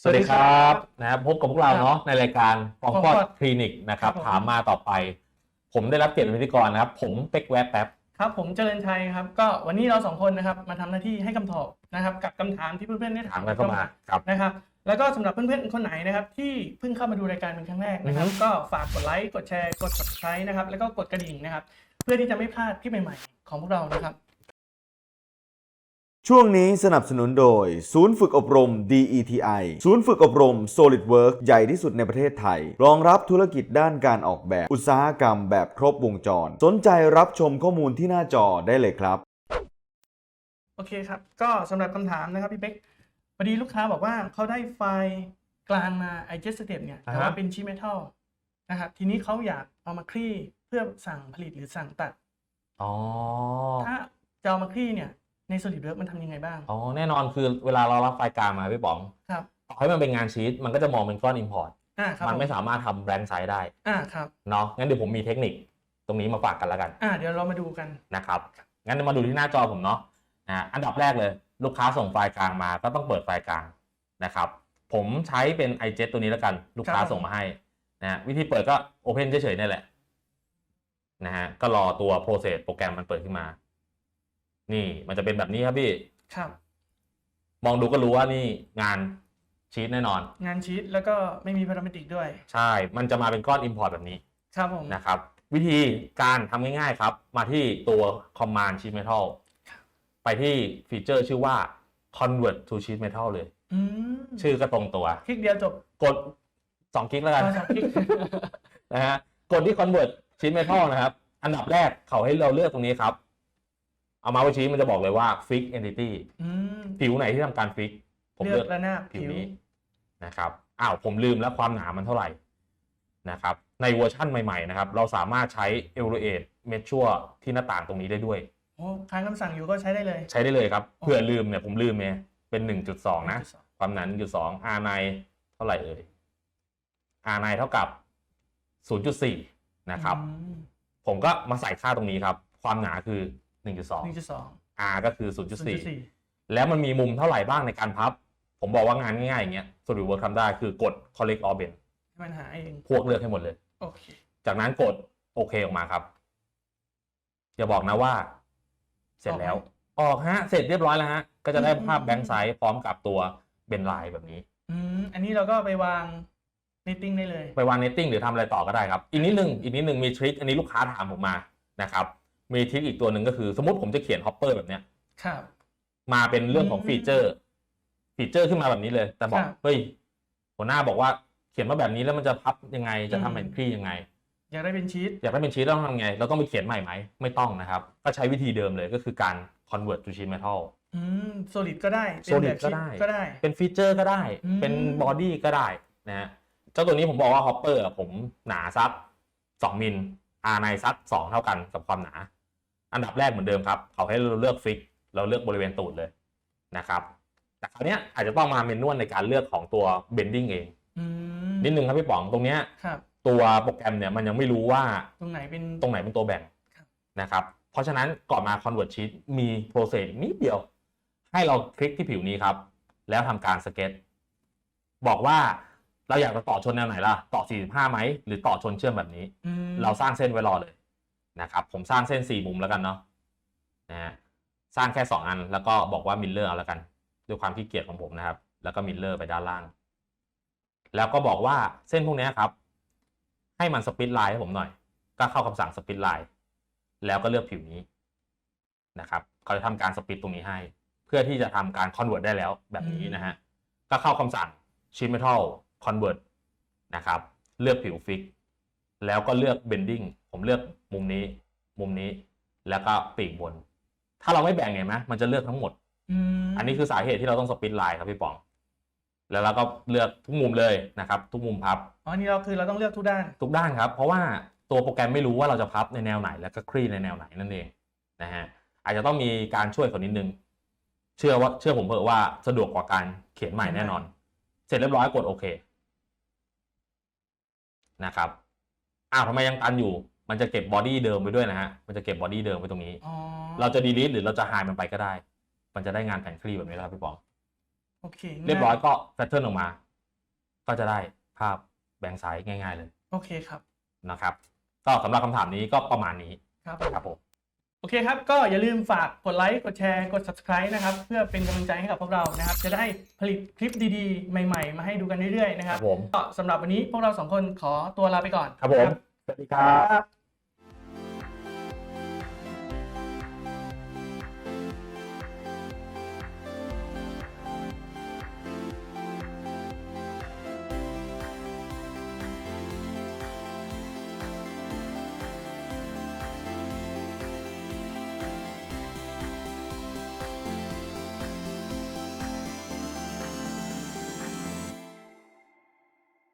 สวัสดีครับนะครับพบกับพวกเราครับเนาะในรายการฟองฟอดฟองฟอดคลินิกนะครับครับผมถามมาต่อไป ผมได้รับเกียรติเป็นพิธีกรนะครับ ผมเป็กแวบแป๊บครับผมเจริญชัยครับ ก็วันนี้เราสองคนนะครับมาทำหน้าที่ให้คำตอบนะครับ กับคำถามที่เพื่อนๆได้ถาถามมกันเข้ามาครับนะครับ แล้วก็สำหรับเพื่อนๆคนไหนนะครับ ที่เพิ่งเข้ามาดูรายการเป็นครั้งแรกนะครับอือฮึก็ฝากกดไลค์กดแชร์กด subscribe นะครับแล้วก็กดกระดิ่งนะครับ เพื่อที่จะไม่พลาดคลิปใหม่ ๆ ของพวกเรานะครับ ช่วงนี้สนับสนุนโดย ศูนย์ฝึกอบรม DETI ศูนย์ฝึกอบรม SolidWorks ใหญ่ที่สุดในประเทศไทย รองรับธุรกิจด้านการออกแบบ อุตสาหกรรมแบบครบวงจร สนใจรับชมข้อมูลที่หน้าจอได้เลยครับ โอเคครับ ก็สำหรับคำถามนะครับพี่เป๊กพอดีลูกค้าบอกว่าเขาได้ไฟล์กลางมา i j e t Step เนี่ยแต่ว่าอ่าฮะเป็นชีเมทัลนะครับทีนี้เขาอยากเอามาคลี่เพื่อสั่งผลิตหรือสั่งตัดอ๋อถ้าจะเอามาคลี่เนี่ย ใน SolidWorks มันทำยังไงบ้าง อ๋อแน่นอนคือเวลาเรารับไฟล์กลางมาพี่ป๋องครับต่อให้มันเป็นงานชีตมันก็จะมองเป็นก้อนอินพอร์ตอ่าครับมันไม่ผสามารถทำแบงค์ไซด์ได้อ่าครับเนาะงั้นเดี๋ยวผมมีเทคนิคตรงนี้มาฝากกันแล้วกันอ่าเดี๋ยวเรามาดูกันนะครับงั้นมาดูที่หน้าจอผมเนาะนะอันดับแรกเลย ลูกค้าส่งไฟล์กลางมาก็ต้องเปิดไฟล์กลางนะครับผมใช้เป็น i j e t ตัวนี้แล้วกัน ลูกค้าครับส่งมาให้นะฮะวิธีเปิดก็ Open เฉยๆนี่แหละนะฮะก็รอตัว process โปรแกรมมันเปิดขึ้นมา นี่มันจะเป็นแบบนี้ครับพี่ ครับ มองดูก็รู้ว่านี่งานชีตแน่นอน งานชีตแล้วก็ไม่มีพาราเมตริกด้วย ใช่ มันจะมาเป็นก้อน Import แบบนี้ ครับผมนะครับ วิธีการทำง่ายๆครับ มาที่ตัว Command Sheet Metal ไปที่ฟีเจอร์ชื่อว่า Convert to Sheet Metal เลย อืมชื่อก็ตรงตัว คลิกเดียวจบกด2คลิกแล้วกันอ่าสองคลิก นะฮะกดที่ Convert Sheet Metal นะครับ อันดับแรกเขาให้เราเลือกตรงนี้ครับ เอามาไว้ชี้มันจะบอกเลยว่า Fix Entity อืมผิวไหนที่ทำการ Fix ผมเลืเลืออกกระนาบผิผิววนี้นะครับอ้าวผมลืมแล้วความหนามันเท่าไหร่นะครับ ในเวอร์ชั่นใหม่ๆนะครับ เราสามารถใช้ Evaluate Measure ที่หน้าต่างตรงนี้ได้ด้วย โอ้ค้างคำสั่งอยู่ก็ใช้ได้เลยใช้ได้เลยครับอ๋อเผื่อลืมเนี่ยผมลืมเนี่ยเป็น 1.2 นะ ความหนา1.2 R9 เท่าไหร่เอ่ย R9 เท่ากับ 0.4 นะครับ อืมผมก็มาใส่ค่าตรงนี้ครับ ความหนาคือ1.2 หนึ่งจุดสอง R ก็คือ ศูนย์จุด0.4 สี่แล้วมันมีมุมเท่าไหร่บ้างในการพับ ผมบอกว่างานง่ายๆอย่างเงี้ย SolidWorks ทำได้คือกด Collect All Bend ให้มันหาเองพวกเลือกให้หมดเลย โอเค จากนั้นกดโอเคออกมาครับ อย่าบอกนะว่า เสร็จแล้ว ออกฮะ เสร็จเรียบร้อยแล้วฮะ ก็จะได้ภาพแบงค์ไซส์พร้อมกับตัวเบนไลน์แบบนี้ อืมอันนี้เราก็ไปวางในติ้งได้เลย ไปวางเนตติ้งหรือทำอะไรต่อก็ได้ครับ อีกนิดนึงอีกนิดนึงมีทริคอันนี้ลูกค้าถามผมมานะครับ มีทริคอีกตัวหนึ่งก็คือ สมมติผมจะเขียนฮอปเปอร์แบบเนี้ยครับ มาเป็นเรื่องของอืมฟีเจอร์ ฟีเจอร์ขึ้นมาแบบนี้เลย แต่บอกครับ เฮ้ยหัวหน้าบอกว่าเขียนมาแบบนี้แล้วมันจะพับยังไงจะทำอืมเป็นคลี่ยังไง อยากได้เป็นชีตอยากได้เป็นชีตต้องทำไง เราต้องไปเขียนใหม่ไหมไม่ต้องนะครับ ก็ใช้วิธีเดิมเลยก็คือการ convert to sheet metal อืมโซลิดก็ได้เป็น Solid แบบชีทก็ได้ก็ได้ เป็นฟีเจอร์ก็ได้ อืม เป็นบอดี้ก็ได้นะฮะเจ้าตัวนี้ผมบอกว่าฮอปเปอร์ผมหนาสัก2มิล R ในสัก2เท่ากันกับความหนา อันดับแรกเหมือนเดิมครับเขาให้เราเลือกฟิกเราเลือกบริเวณตูดเลยนะครับ แต่คราวเนี้ยอาจจะต้องมาเมนวลในการเลือกของตัว bending เองอืมนิดนึงครับพี่ป๋องตรงเนี้ยครับตัวโปรแกรมเนี่ยมันยังไม่รู้ว่าตรงไหนเป็นตรงไหนเป็นตัวแบ่งครับนะครับ เพราะฉะนั้นก่อนมา convert sheet มี process อีกนิดเดียว ให้เราคลิกที่ผิวนี้ครับ แล้วทำการสเก็ตบอกว่าเราอยากจะต่อชนแนวไหนล่ะ ต่อ 45ไหมหรือต่อชนเชื่อมแบบนี้อืมเราสร้างเส้นไว้รอเลย นะครับผมสร้างเส้น 4 มุมแล้วกันเนาะนะฮะสร้างแค่ 2 อันแล้วก็บอกว่ามิลเลอร์เอาแล้วกัน ด้วยความขี้เกียจของผมนะครับ แล้วก็มิลเลอร์ไปด้านล่าง แล้วก็บอกว่าเส้นพวกเนี้ยครับ ให้มันสปิดไลน์ให้ผมหน่อย ก็เข้าคำสั่งสปิดไลน์แล้วก็เลือกผิวนี้นะครับเขาจะทำการสปิดตรงนี้ให้ เพื่อที่จะทำการคอนเวิร์ตได้แล้วแบบนี้นะฮะก็เข้าคำสั่ง sheet metal convert นะครับ เลือกผิวฟิก แล้วก็เลือก bending ผมเลือกมุมนี้ มุมนี้ แล้วก็ปีกบน ถ้าเราไม่แบ่งเห็นไหมมันจะเลือกทั้งหมดอืมอันนี้คือสาเหตุที่เราต้องสปิดไลน์ครับพี่ป๋อง แล้วเราก็เลือกทุกมุมเลยนะครับ ทุกมุมพับอ๋อนี่เราคือเราต้องเลือกทุกด้าน ทุกด้านครับ เพราะว่าตัวโปรแกรมไม่รู้ว่าเราจะพับในแนวไหน แล้วก็คลี่ในแนวไหนนั่นเองนะฮะอาจจะต้องมีการช่วยเขานิดนึง เชื่อว่าเชื่อผมเถอะว่าสะดวกกว่าการเขียนใหม่แน่นอน เสร็จเรียบร้อยกดโอเคนะครับ อ้าวทำไมยังตันอยู่ มันจะเก็บบอดี้เดิมไปด้วยนะฮะ มันจะเก็บบอดี้เดิมไว้ตรงนี้ อ๋อเราจะดีลิทหรือเราจะหายมันไปก็ได้ มันจะได้งานแผ่นคลี่แบบนี้แล้วครับพี่ป๋อง โอเคเรียบร้อยก็แพทเทิร์นออกมา ก็จะได้ภาพแบ่งไซส์ง่าย ๆเลยโอเคครับนะครับ ก็สำหรับคำถามนี้ก็ประมาณนี้ครับ ครับผม โอเคครับ ก็อย่าลืมฝากกดไลค์ กดแชร์ กด subscribe นะครับ เพื่อเป็นกำลังใจให้กับพวกเรานะครับ จะได้ผลิตคลิปดีๆ ใหม่ๆ มาให้ดูกันเรื่อยๆ นะคครัรับบผม ก็สำหรับวันนี้พวกเราสองคนขอตัวลาไปก่อน ครับผม สวัสดีครับครับ